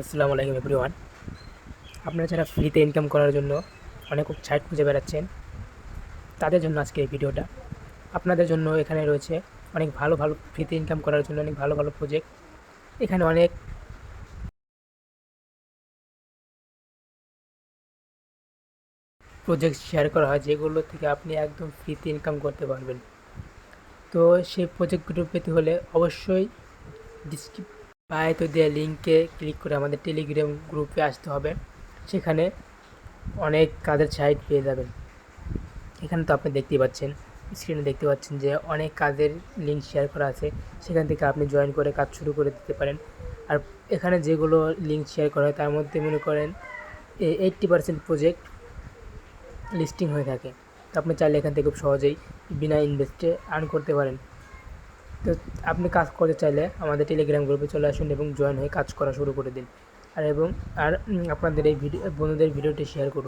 আসসালামু আলাইকুম এভরিওয়ান। আপনারা যারা ফ্রিতে ইনকাম করার জন্য অনেক সাইট খুঁজে বেড়াচ্ছেন, তাদের জন্য আজকে এই ভিডিওটা আপনাদের জন্য এখানে রয়েছে অনেক ভালো ভালো ফ্রিতে ইনকাম করার জন্য অনেক ভালো ভালো প্রজেক্ট এখানে অনেক প্রজেক্ট শেয়ার করা হয় যেগুলো থেকে আপনি একদম ফ্রিতে ইনকাম করতে পারবেন। তো সেই প্রজেক্টগুলো পেতে হলে অবশ্যই ডিসক্রিপ বায়তো দেওয়া লিঙ্কে ক্লিক করে আমাদের টেলিগ্রাম গ্রুপে আসতে হবে। সেখানে অনেক কাজের সাইট পেয়ে যাবেন। এখানে তো আপনি দেখতেই পাচ্ছেন স্ক্রিনে দেখতে পাচ্ছেন যে অনেক কাজের লিঙ্ক শেয়ার করা আছে। সেখান থেকে আপনি জয়েন করে কাজ শুরু করে দিতে পারেন। আর এখানে যেগুলো লিঙ্ক শেয়ার করা হয়, তার মধ্যে মনে করেন এইট্টি পার্সেন্ট প্রজেক্ট লিস্টিং হয়ে থাকে। তো আপনি চাইলে এখান থেকে খুব সহজেই বিনা ইনভেস্টে আর্ন করতে পারেন। তো আপনি কাজ করতে চাইলে আমাদের টেলিগ্রাম গ্রুপে চলে আসুন এবং জয়েন হয়ে কাজ করা শুরু করে দিন। আর এবং, আর আপনাদের এই ভিডিও বন্ধুদের ভিডিওটি শেয়ার করুন।